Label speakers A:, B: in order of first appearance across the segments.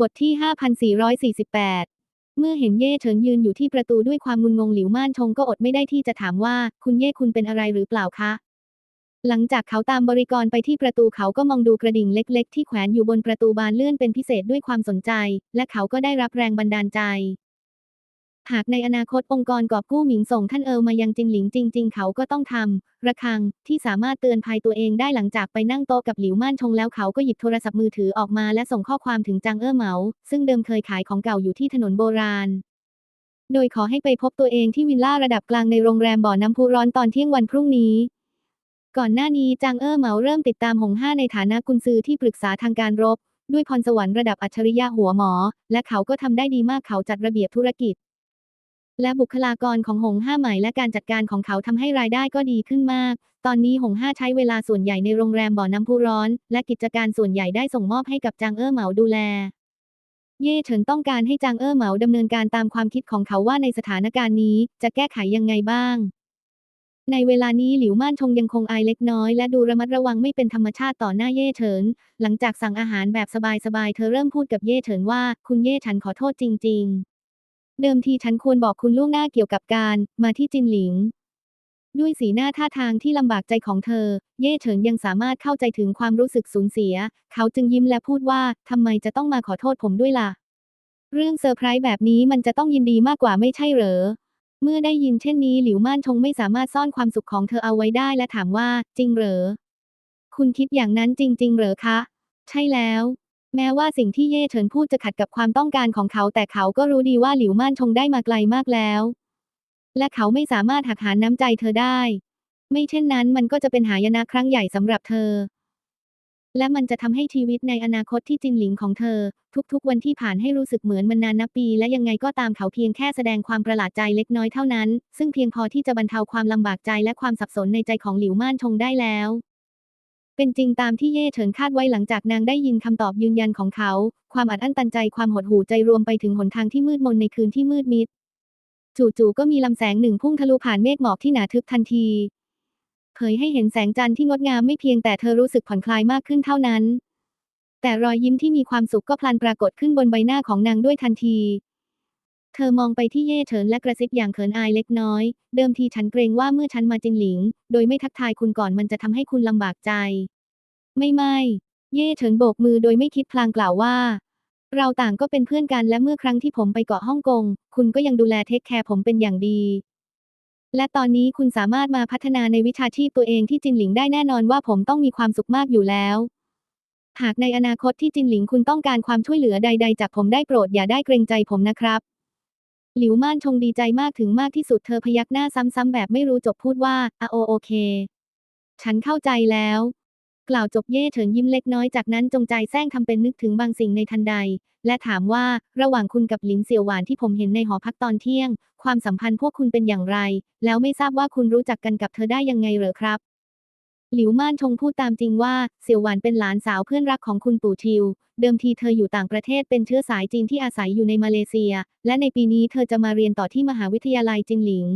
A: บทที่ 5448 เมื่อเห็นเย่เฉินยืนอยู่ที่ประตูด้วยความงุนงงหลิวม่านชงก็อดไม่ได้ที่จะถามว่า คุณเย่คุณเป็นอะไรหรือเปล่าคะ หลังจากเขาตามบริกรไปที่ประตูเขาก็มองดูกระดิ่งเล็ก ๆ ที่แขวนอยู่บนประตูบานเลื่อนเป็นพิเศษด้วยความสนใจ และเขาก็ได้รับแรงบันดาลใจ หากในอนาคตองค์กรกอบกู้หมิงส่งท่านเอิลมายังจินหลิงจริง ๆ เขาก็ต้องทำระฆังที่สามารถเตือนภัยตัวเองได้หลังจากไปนั่งโต๊ะกับหลิวม่านชงแล้วเขาก็หยิบโทรศัพท์มือถือออกมาและส่งข้อความถึงจางเอ้อเหมา ซึ่งเดิมเคยขายของเก่าอยู่ที่ถนนโบราณ โดยขอให้ไปพบตัวเองที่วิลล่าระดับกลางในโรงแรมบ่อน้ำพุร้อนตอนเที่ยงวันพรุ่งนี้ก่อนหน้านี้จางเอ้อเหมาเริ่มติดตามหงห้าในฐานะกุนซือที่ปรึกษาทางการรบ ด้วยพรสวรรค์ระดับอัจฉริยะหัวหมอ และเขาก็ทำได้ดีมากเขาจัดระเบียบธุรกิจ และบุคลากรของหงห้าใหม่และการจัดการของเขาทำให้รายได้ก็ดีขึ้นมาก ตอนนี้หงห้าใช้เวลาส่วนใหญ่ในโรงแรมบ่อน้ำพุร้อน และกิจการส่วนใหญ่ได้ส่งมอบให้กับจางเอ้อเหมาดูแล เย่เฉินต้องการให้จางเอ้อเหมาดำเนินการตามความคิดของเขาว่าในสถานการณ์นี้จะแก้ไขยังไงบ้างในเวลานี้หลิวม่านชงยังคงอายเล็กน้อยและดูระมัดระวังไม่เป็นธรรมชาติต่อหน้าเย่เฉิน หลังจากสั่งอาหารแบบสบายๆ เธอเริ่มพูดกับเย่เฉินว่า คุณเย่ฉันขอโทษจริงๆ เดิมทีฉันควรบอกคุณล่วงหน้าเกี่ยวกับการ มาที่จินหลิง ด้วยสีหน้าท่าทางที่ลำบากใจของเธอ เย่เฉินยังสามารถเข้าใจถึงความรู้สึกสูญเสีย เขาจึงยิ้มและพูดว่าทำไมจะต้องมาขอโทษผมด้วยล่ะ เรื่องเซอร์ไพรส์แบบนี้มันจะต้องยินดีมากกว่าไม่ใช่เหรอ เมื่อได้ยินเช่นนี้หลิวม่านชงไม่สามารถซ่อนความสุขของเธอเอาไว้ได้และถามว่า จริงเหรอ คุณคิดอย่างนั้นจริง ๆ เหรอคะ ใช่แล้ว แม้ว่าสิ่งที่เย่เฉินพูดจะขัดกับความต้องการของเขา แต่เขาก็รู้ดีว่าหลิวม่านชงได้มาไกลมากแล้ว และเขาไม่สามารถหักหานน้ำใจเธอได้ ไม่เช่นนั้นมันก็จะเป็นหายนะครั้งใหญ่สำหรับเธอ และมันจะทำให้ชีวิตในอนาคตที่จินหลิงของเธอ ทุกๆ วันที่ผ่านให้รู้สึกเหมือนมันนานนับปี และยังไงก็ตามเขาเพียงแค่แสดงความประหลาดใจเล็กน้อยเท่านั้น ซึ่งเพียงพอที่จะบรรเทาความลำบากใจและความสับสนในใจของหลิวม่านชงได้แล้ว เป็นจริงตามที่เย่เฉินคาดไว้หลังจากนางได้ยินคำตอบยืนยันของเขา ความอัดอั้นตันใจความหดหู่ใจรวมไปถึงหนทางที่มืดมนในคืนที่มืดมิด จู่ๆก็มีลำแสงหนึ่งพุ่งทะลุผ่านเมฆหมอกที่หนาทึบทันทีเผยให้เห็นแสงจันทร์ที่งดงามไม่เพียงแต่เธอรู้สึกผ่อนคลายมากขึ้นเท่านั้น แต่รอยยิ้มที่มีความสุขก็พลันปรากฏขึ้นบนใบหน้าของนางด้วยทันที เธอมองไปที่เย่เฉินและกระซิบอย่างเขินอายเล็กน้อย เดิมทีฉันเกรงว่าเมื่อฉันมาจินหลิง โดยไม่ทักทายคุณก่อนมันจะทำให้คุณลำบากใจ ไม่ไม่ เย่เฉินโบกมือโดยไม่คิดพลางกล่าวว่า เราต่างก็เป็นเพื่อนกันและเมื่อครั้งที่ผมไปเกาะฮ่องกง คุณก็ยังดูแลเทคแคร์ผมเป็นอย่างดี และตอนนี้คุณสามารถมาพัฒนาในวิชาชีพตัวเองที่จินหลิงได้แน่นอนว่าผมต้องมีความสุขมากอยู่แล้วหากในอนาคตที่จินหลิงคุณต้องการความช่วยเหลือใด ๆ จากผมได้โปรดอย่าได้เกรงใจผมนะครับ หลิวม่านชงดีใจมากถึงมากที่สุดเธอพยักหน้าซ้ำๆแบบไม่รู้จบพูดว่าอะโอโอเค ฉันเข้าใจแล้ว กล่าวจบเย่เฉินยิ้มเล็กน้อยจากนั้นจงใจแซงทำเป็นนึกถึงบางสิ่งในทันใด และถามว่าระหว่างคุณกับหลินเสี่ยวหวานที่ผมเห็นในหอพักตอนเที่ยง ความสัมพันธ์พวกคุณเป็นอย่างไร แล้วไม่ทราบว่าคุณรู้จักกันกับเธอได้ยังไงเหรอครับ หลิวม่านชงพูดตามจริงว่า เสี่ยวหวานเป็นหลานสาวเพื่อนรักของคุณปู่ทิว เดิมทีเธออยู่ต่างประเทศเป็นเชื้อสายจีนที่อาศัยอยู่ในมาเลเซีย และในปีนี้เธอจะมาเรียนต่อที่มหาวิทยาลัยจินหลิง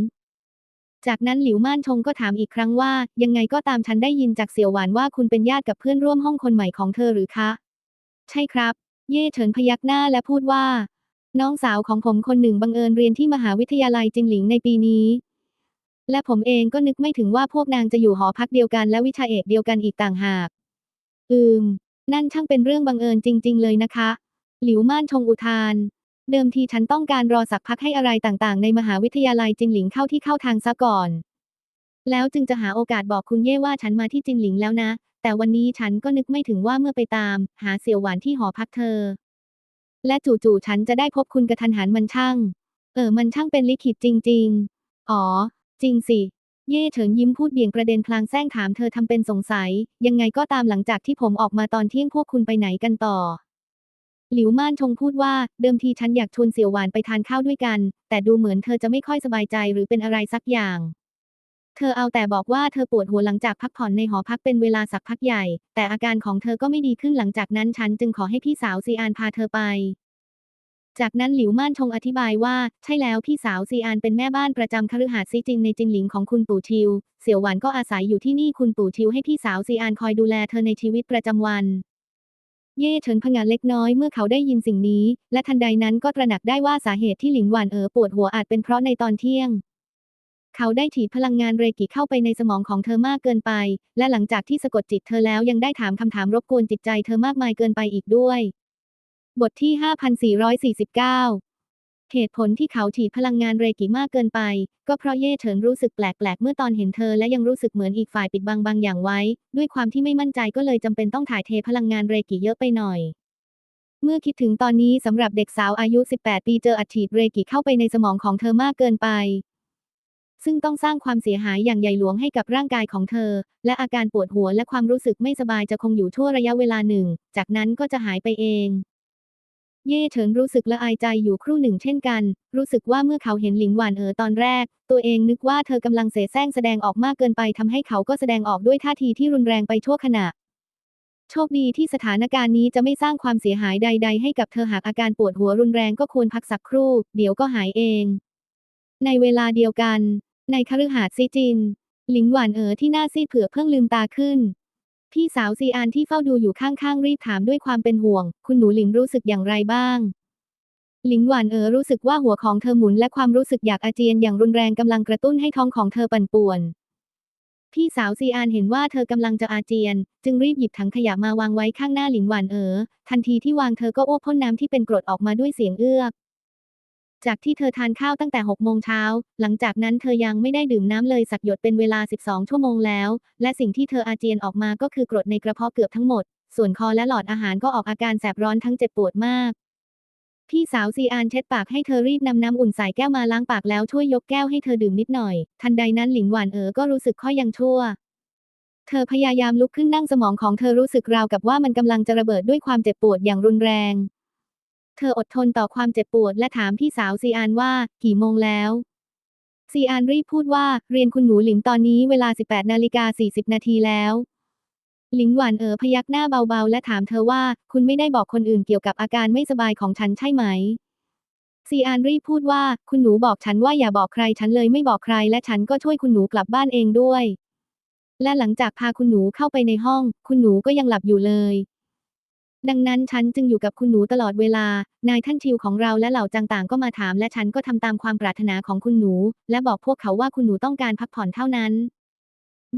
A: จากนั้นหลิวม่านชงก็ถามอีกครั้งว่า ยังไงก็ตามฉันได้ยินจากเสี่ยวหวานว่าคุณเป็นญาติกับเพื่อนร่วมห้องคนใหม่ของเธอหรือคะ ใช่ครับ เย่เฉินพยักหน้าและพูดว่า น้องสาวของผมคนหนึ่งบังเอิญเรียนที่มหาวิทยาลัยจินหลิงในปีนี้ และผมเองก็นึกไม่ถึงว่าพวกนางจะอยู่หอพักเดียวกันและวิชาเอกเดียวกันอีกต่างหาก อืม นั่นช่างเป็นเรื่องบังเอิญจริง ๆ เลยนะคะ หลิวม่านชงอุทาน เดิมทีฉันต้องการรอสักพักให้อะไรต่างๆ ในมหาวิทยาลัยจินหลิงเข้าที่เข้าทางซะก่อน แล้วจึงจะหาโอกาสบอกคุณเย่ว่าฉันมาที่จินหลิงแล้วนะ แต่วันนี้ฉันก็นึกไม่ถึงว่าเมื่อไปตาม หาเสี่ยวหวานที่หอพักเธอ และจู่ๆฉันจะได้พบคุณกระทันหันมันช่าง เออ มันช่างเป็นลิขิตจริง ๆ อ๋อ จริงสิ เย่เฉินยิ้มพูดเบี่ยงประเด็นพลางแซงถามเธอทำเป็นสงสัย ยังไงก็ตามหลังจากที่ผมออกมาตอนเที่ยงพวกคุณไปไหนกันต่อ หลิวม่านชงพูดว่า เดิมทีฉันอยากชวนเสี่ยวหวานไปทานข้าวด้วยกัน แต่ดูเหมือนเธอจะไม่ค่อยสบายใจหรือเป็นอะไรสักอย่างเธอเอาแต่บอกว่าเธอปวดหัวหลังจากพักผ่อนในหอพักเป็นเวลาสักพักใหญ่ แต่อาการของเธอก็ไม่ดีขึ้นหลังจากนั้นฉันจึงขอให้พี่สาวซีอานพาเธอไป จากนั้นหลิวม่านชงอธิบายว่า ใช่แล้วพี่สาวซีอานเป็นแม่บ้านประจำคฤหาสน์ซีจินในจินหลิงของคุณปู่ทิว เสี่ยวหวานก็อาศัยอยู่ที่นี่คุณปู่ทิวให้พี่สาวซีอานคอยดูแลเธอในชีวิตประจำวัน เย่เฉินผงะเล็กน้อยเมื่อเขาได้ยินสิ่งนี้ และทันใดนั้นก็ตระหนักได้ว่าสาเหตุที่หลิงหวานเอ๋อปวดหัวอาจเป็นเพราะในตอนเที่ยง เขาได้ฉีดพลังงานเรกิเข้าไปในสมองของเธอมากเกินไป และหลังจากที่สะกดจิตเธอแล้วยังได้ถามคำถามรบกวนจิตใจเธอมากมายเกินไปอีกด้วย บทที่ 5449 เหตุผลที่เขาฉีพลังงานเรกิมากเกินไป ก็เพราะเย่เฉินรู้สึกแปลกๆ เมื่อตอนเห็นเธอและยังรู้สึกเหมือนอีกฝ่ายปิดบังบางอย่างไว้ ด้วยความที่ไม่มั่นใจก็เลยจำเป็นต้องถ่ายเทพลังงานเรกิเยอะไปหน่อย เมื่อคิดถึงตอนนี้สำหรับเด็กสาวอายุ 18 ปีเจออัดฉีดเรกิเข้าไปในสมองของเธอมากเกินไป ซึ่งต้องสร้างความเสียหายอย่างใหญ่หลวงให้กับร่างกายของเธอ และอาการปวดหัวและความรู้สึกไม่สบายจะคงอยู่ชั่วระยะเวลาหนึ่ง จากนั้นก็จะหายไปเอง เย่เฉินรู้สึกละอายใจอยู่ครู่หนึ่งเช่นกัน รู้สึกว่าเมื่อเขาเห็นหลิงหวานเอ๋อตอนแรก ตัวเองนึกว่าเธอกำลังเสแสร้งแสดงออกมากเกินไปทำให้เขาก็แสดงออกด้วยท่าทีที่รุนแรงไปชั่วขณะ โชคดีที่สถานการณ์นี้จะไม่สร้างความเสียหายใด ๆ ให้กับเธอหากอาการปวดหัวรุนแรงก็ควรพักสักครู่ เดี๋ยวก็หายเอง ในเวลาเดียวกัน ในคฤหาสน์ซีจิน หลิงหวานเอ๋อที่หน้าซีดเผือกเพิ่งลืมตาขึ้น พี่สาวซีอานที่เฝ้าดูอยู่ข้างๆ รีบถามด้วยความเป็นห่วง คุณหนูหลิงรู้สึกอย่างไรบ้าง หลิงหวานเอ๋อรู้สึกว่าหัวของเธอหมุนและความรู้สึกอยากอาเจียนอย่างรุนแรงกำลังกระตุ้นให้ท้องของเธอปั่นป่วน พี่สาวซีอานเห็นว่าเธอกำลังจะอาเจียน จึงรีบหยิบถังขยะมาวางไว้ข้างหน้าหลิงหวานเอ๋อทันทีที่วางเธอก็อ้วกพ่นน้ำที่เป็นกรดออกมาด้วยเสียงเอื้อก จากที่เธอทานข้าวตั้งแต่6โมงเช้า หลังจากนั้นเธอยังไม่ได้ดื่มน้ำเลยสักหยดเป็นเวลา 12 ชั่วโมงแล้ว และสิ่งที่เธออาเจียนออกมาก็คือกรดในกระเพาะเกือบทั้งหมด ส่วนคอและหลอดอาหารก็ออกอาการแสบร้อนทั้งเจ็บปวดมาก พี่สาวซีอานเช็ดปากให้เธอรีบนำน้ำอุ่นใส่แก้วมาล้างปากแล้วช่วยยกแก้วให้เธอดื่มนิดหน่อย ทันใดนั้นหลิงหวานเอ๋อก็รู้สึกค่อยังชั่วเธอพยายามลุกขึ้นนั่งสมองของเธอรู้สึกราวกับว่ามันกำลังจะระเบิดด้วยความเจ็บปวดอย่างรุนแรง เธออดทนต่อความเจ็บปวดและถามพี่สาวซีอานว่า กี่โมงแล้วซีอานรีบพูดว่า เรียนคุณหนูหลินตอนนี้เวลา 18นาฬิกา40 นาทีแล้ว หลิงหวานเอ๋อพยักหน้าเบาๆ และถามเธอว่า คุณไม่ได้บอกคนอื่นเกี่ยวกับอาการไม่สบายของฉันใช่ไหมซีอานรีบพูดว่า คุณหนูบอกฉันว่าอย่าบอกใครฉันเลยไม่บอกใคร และฉันก็ช่วยคุณหนูกลับบ้านเองด้วย และหลังจากพาคุณหนูเข้าไปในห้อง คุณหนูก็ยังหลับอยู่เลย ดังนั้นฉันจึงอยู่กับคุณหนูตลอดเวลา นายท่านทิวของเราและเหล่าจางต่างก็มาถามและฉันก็ทำตามความปรารถนาของคุณหนู และบอกพวกเขาว่าคุณหนูต้องการพักผ่อนเท่านั้น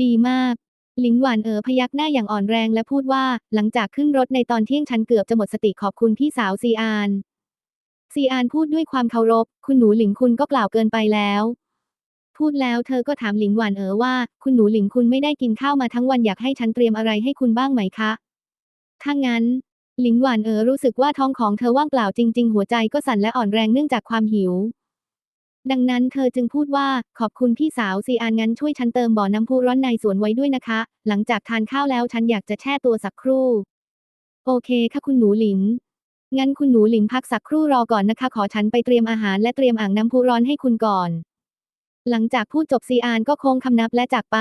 A: ดีมาก หลิงหวานเอ๋อพยักหน้าอย่างอ่อนแรงและพูดว่า หลังจากขึ้นรถในตอนเที่ยงฉันเกือบจะหมดสติขอบคุณพี่สาวซีอานซีอานพูดด้วยความเคารพ คุณหนูหลิงคุณก็กล่าวเกินไปแล้ว พูดแล้วเธอก็ถามหลิงหวานเอ๋อว่า คุณหนูหลิงคุณไม่ได้กินข้าวมาทั้งวันอยากให้ฉันเตรียมอะไรให้คุณบ้างไหมคะถ้างั้น หลิงหวานเออรู้สึกว่าท้องของเธอว่างเปล่าจริง ๆ หัวใจก็สั่นและอ่อนแรงเนื่องจากความหิว ดังนั้นเธอจึงพูดว่าขอบคุณพี่สาวซีอานงั้นช่วยฉันเติมบ่อน้ำพุร้อนในสวนไว้ด้วยนะคะ หลังจากทานข้าวแล้วฉันอยากจะแช่ตัวสักครู่ โอเคค่ะคุณหนูหลินงั้นคุณหนูหลินพักสักครู่รอก่อนนะคะ ขอฉันไปเตรียมอาหารและเตรียมอ่างน้ำพุร้อนให้คุณก่อน หลังจากพูดจบซีอานก็โค้งคำนับและจากไป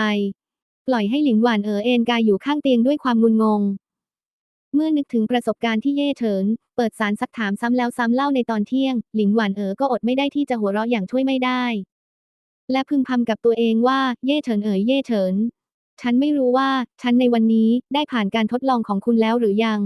A: ปล่อยให้หลิงหวานเออเอนกายอยู่ข้างเตียงด้วยความงุนงง เมื่อนึกถึงประสบการณ์ที่เย่เฉิน เปิดสารซักถามซ้ำแล้วซ้ำเล่าในตอนเที่ยง หลิงหวานเอ๋อก็อดไม่ได้ที่จะหัวเราะอย่างช่วยไม่ได้ และพึมพำกับตัวเองว่าเย่เฉินเอ๋ยเย่เฉิน ฉันไม่รู้ว่า ฉันในวันนี้ได้ผ่านการทดลองของคุณแล้วหรือยัง